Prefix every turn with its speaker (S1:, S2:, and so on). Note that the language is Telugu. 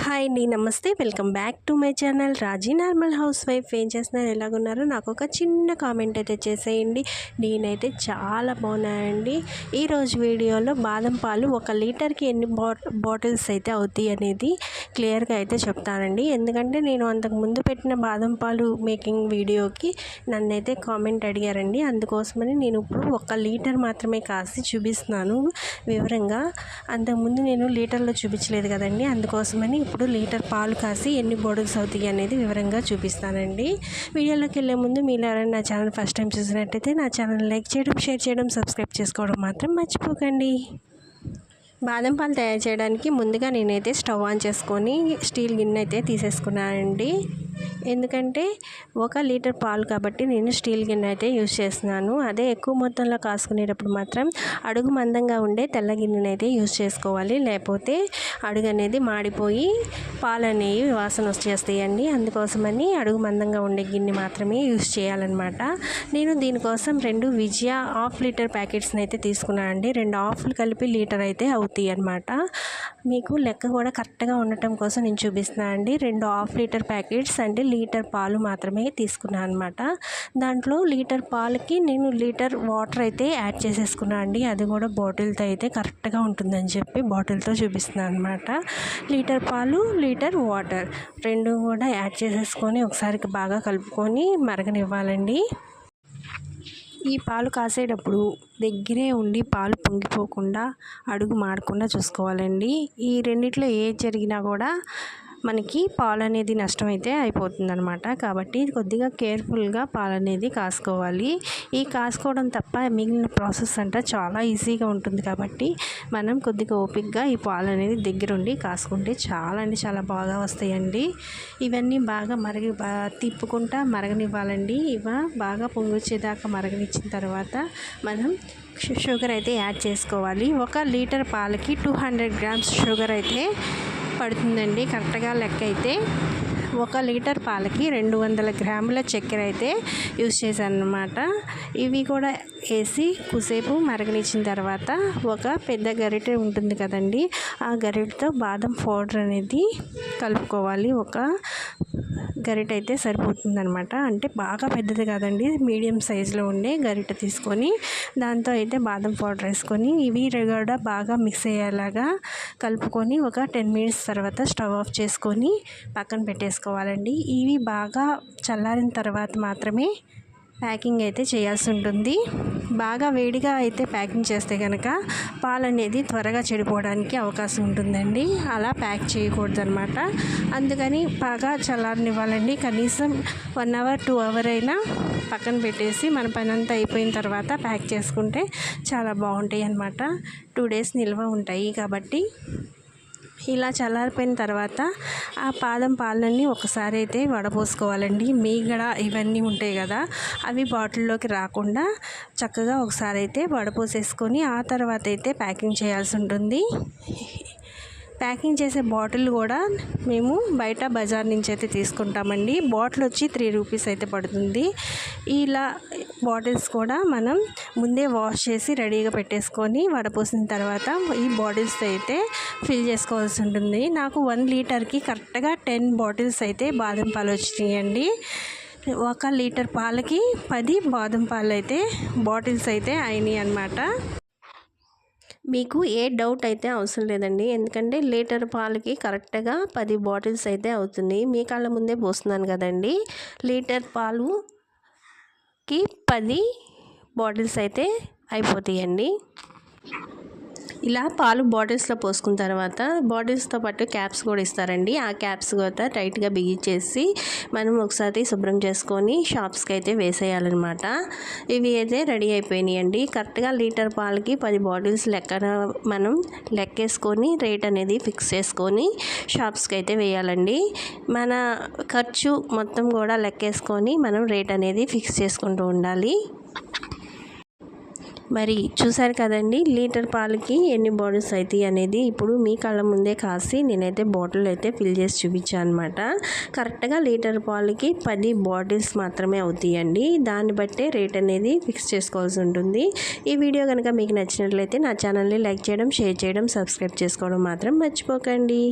S1: హాయ్ అండి నమస్తే. Welcome back to my channel. Raji normal housewife ఏం చేస్తున్నారు? ఎలాగున్నారో? నాకు ఒక చిన్న కామెంట్ అయితే చేసేయండి. నేనైతే చాలా బాగున్నాయండి ఈరోజు వీడియోలో బాదం పాలు ఒక లీటర్కి ఎన్ని బాటిల్స్ అయితే అవుతాయి అనేది క్లియర్గా అయితే చెప్తానండి. ఎందుకంటే నేను అంతకు ముందు పెట్టిన బాదం పాలు మేకింగ్ వీడియోకి నన్నైతే కామెంట్ అడిగారండి. అందుకోసమని నేను ఇప్పుడు ఒక లీటర్ మాత్రమే కాసి చూపిస్తున్నాను వివరంగా. అంతకుముందు నేను లీటర్లో చూపించలేదు కదండి. అందుకోసమని ఇప్పుడు లీటర్ పాలు కాసి ఎన్ని బోడల్స్ అవుతాయి అనేది వివరంగా చూపిస్తానండి. వీడియోలోకి వెళ్ళే ముందు మీరు ఎవరైనా నా ఛానల్ ఫస్ట్ టైం చూసినట్టయితే నా ఛానల్ లైక్ చేయడం షేర్ చేయడం సబ్స్క్రైబ్ చేసుకోవడం మాత్రం మర్చిపోకండి. బాదం పాలు తయారు చేయడానికి ముందుగా నేనైతే స్టవ్ ఆన్ చేసుకొని స్టీల్ గిన్నె అయితే తీసేసుకున్నానండి. ఎందుకంటే ఒక లీటర్ పాలు కాబట్టి నేను స్టీల్ గిన్నె అయితే యూజ్ చేస్తున్నాను. అదే ఎక్కువ మొత్తంలో కాసుకునేటప్పుడు మాత్రం అడుగు మందంగా ఉండే తెల్ల గిన్నెని అయితే యూజ్ చేసుకోవాలి. లేకపోతే అడుగు అనేది మాడిపోయి పాలు అనేవి వాసన వచ్చేస్తాయండి. అందుకోసమని అడుగు మందంగా ఉండే గిన్నె మాత్రమే యూజ్ చేయాలన్నమాట. నేను దీనికోసం రెండు విజయ హాఫ్ లీటర్ ప్యాకెట్స్ని అయితే తీసుకున్నాను అండి. రెండు హాఫ్లు కలిపి లీటర్ అయితే అవుతాయి అనమాట మీకు లెక్క కూడా కరెక్ట్గా ఉండటం కోసం నేను చూపిస్తున్నాను అండి. రెండు హాఫ్ లీటర్ ప్యాకెట్స్ అంటే లీటర్ పాలు మాత్రమే తీసుకున్నాను అనమాట దాంట్లో లీటర్ పాలకి నేను లీటర్ వాటర్ అయితే యాడ్ చేసేసుకున్నాను అండి. అది కూడా బాటిల్తో అయితే కరెక్ట్గా ఉంటుందని చెప్పి బాటిల్తో చూపిస్తున్నాను అనమాట లీటర్ పాలు లీటర్ వాటర్ రెండు కూడా యాడ్ చేసేసుకొని ఒకసారి బాగా కలుపుకొని మరగనివ్వాలండి. ఈ పాలు కాసేటప్పుడు దగ్గరే ఉండి పాలు పొంగిపోకుండా అడుగు మాడకుండా చూసుకోవాలండి. ఈ రెండిట్లో ఏ జరిగినా కూడా మనకి పాలు అనేది నష్టం అయితే అయిపోతుందనమాట కాబట్టి కొద్దిగా కేర్ఫుల్గా పాలు అనేది కాసుకోవాలి. ఈ కాసుకోవడం తప్ప మిగిలిన ప్రాసెస్ అంతా చాలా ఈజీగా ఉంటుంది కాబట్టి మనం కొద్దిగా ఓపిక్గా ఈ పాలు అనేది దగ్గరుండి కాసుకుంటే చాలా అంటే చాలా బాగా వస్తాయండి. ఇవన్నీ బాగా మరగి తిప్పుకుంటా మరగనివ్వాలండి. ఇవ బాగా పొంగొచ్చేదాకా మరగనిచ్చిన తర్వాత మనం షుగర్ అయితే యాడ్ చేసుకోవాలి. ఒక లీటర్ పాలకి టూ హండ్రెడ్ గ్రామ్స్ షుగర్ అయితే పడుతుందండి కరెక్ట్గా లెక్క అయితే ఒక లీటర్ పాలకి రెండు వందల గ్రాముల చక్కెర అయితే యూస్ చేశాను అనమాట ఇవి కూడా వేసి కుసేపు మరగనిచ్చిన తర్వాత ఒక పెద్ద గరిటె ఉంటుంది కదండి ఆ గరిటెతో బాదం పౌడర్ అనేది కలుపుకోవాలి. ఒక గరిట అయితే సరిపోతుందనమాట అంటే బాగా పెద్దది కాదండి మీడియం సైజులో ఉండే గరిట తీసుకొని దాంతో అయితే బాదం పౌడర్ వేసుకొని ఇవి కూడా బాగా మిక్స్ అయ్యేలాగా కలుపుకొని ఒక టెన్ మినిట్స్ తర్వాత స్టవ్ ఆఫ్ చేసుకొని పక్కన పెట్టేసుకోవాలండి. ఇవి బాగా చల్లారిన తర్వాత మాత్రమే ప్యాకింగ్ అయితే చేయాల్సి ఉంటుంది. బాగా వేడిగా అయితే ప్యాకింగ్ చేస్తే కనుక పాలు అనేది త్వరగా చెడిపోవడానికి అవకాశం ఉంటుందండి. అలా ప్యాక్ చేయకూడదు అనమాట అందుకని బాగా చల్లారనివ్వాలండి. కనీసం వన్ అవర్ టూ అవర్ అయినా పక్కన పెట్టేసి మన పని అంతా అయిపోయిన తర్వాత ప్యాక్ చేసుకుంటే చాలా బాగుంటాయి అన్నమాట టూ డేస్ నిల్వ ఉంటాయి కాబట్టి. ఇలా చల్లారిపోయిన తర్వాత ఆ పాదం పాలన్నీ ఒకసారి అయితే వడపోసుకోవాలండి. మీగడ ఇవన్నీ ఉంటాయి కదా అవి బాటిల్లోకి రాకుండా చక్కగా ఒకసారి అయితే వడపోసేసుకొని ఆ తర్వాత అయితే ప్యాకింగ్ చేయాల్సి ఉంటుంది. ప్యాకింగ్ చేసే బాటిల్ కూడా మేము బయట బజార్ నుంచి అయితే తీసుకుంటామండి. బాటిల్ వచ్చి త్రీ రూపీస్ అయితే పడుతుంది. ఇలా బాటిల్స్ కూడా మనం ముందే వాష్ చేసి రెడీగా పెట్టేసుకొని వడపోసిన తర్వాత ఈ బాటిల్స్ అయితే ఫిల్ చేసుకోవాల్సి ఉంటుంది. నాకు వన్ లీటర్కి కరెక్ట్గా టెన్ బాటిల్స్ అయితే బాదం పాలు వచ్చినాయండి. ఒక లీటర్ పాలకి పది బాదం పాలు అయితే బాటిల్స్ అయితే అయినాయి అన్నమాట. మీకు ఏ డౌట్ అయితే అవసరం లేదండి. ఎందుకంటే లీటర్ పాలకి కరెక్ట్గా పది బాటిల్స్ అయితే అవుతుంది మీ కాళ్ళ ముందే పోస్తున్నాను కదండి. లీటర్ పాలు పాలుకి పది బాటిల్స్ అయితే అయిపోతాయండి. ఇలా పాలు బాటిల్స్లో పోసుకున్న తర్వాత బాటిల్స్తో పాటు క్యాప్స్ కూడా ఇస్తారండి. ఆ క్యాప్స్ కూడా టైట్గా బిగించేసి మనం ఒకసారి శుభ్రం చేసుకొని షాప్స్కి అయితే వేసేయాలన్నమాట. ఇవి అయితే రెడీ అయిపోయినాయండి. కరెక్ట్గా లీటర్ పాలకి పది బాటిల్స్ లెక్కన మనం లెక్కేసుకొని రేట్ అనేది ఫిక్స్ చేసుకొని షాప్స్కి అయితే వేయాలండి. మన ఖర్చు మొత్తం కూడా లెక్కేసుకొని మనం రేట్ అనేది ఫిక్స్ చేసుకుంటూ ఉండాలి. మరి చూసారు కదండి లీటర్ పాలకి ఎన్ని బాటిల్స్ అవుతాయి అనేది ఇప్పుడు మీ కళ్ళ ముందే కాసి నేనైతే బాటిల్ అయితే ఫిల్ చేసి చూపించాను అనమాట కరెక్ట్గా లీటర్ పాలకి పది బాటిల్స్ మాత్రమే అవుతాయండి. దాన్ని బట్టే రేట్ అనేది ఫిక్స్ చేసుకోవాల్సి ఉంటుంది. ఈ వీడియో కనుక మీకు నచ్చినట్లయితే నా ఛానల్ని లైక్ చేయడం షేర్ చేయడం సబ్స్క్రైబ్ చేసుకోవడం మాత్రం మర్చిపోకండి.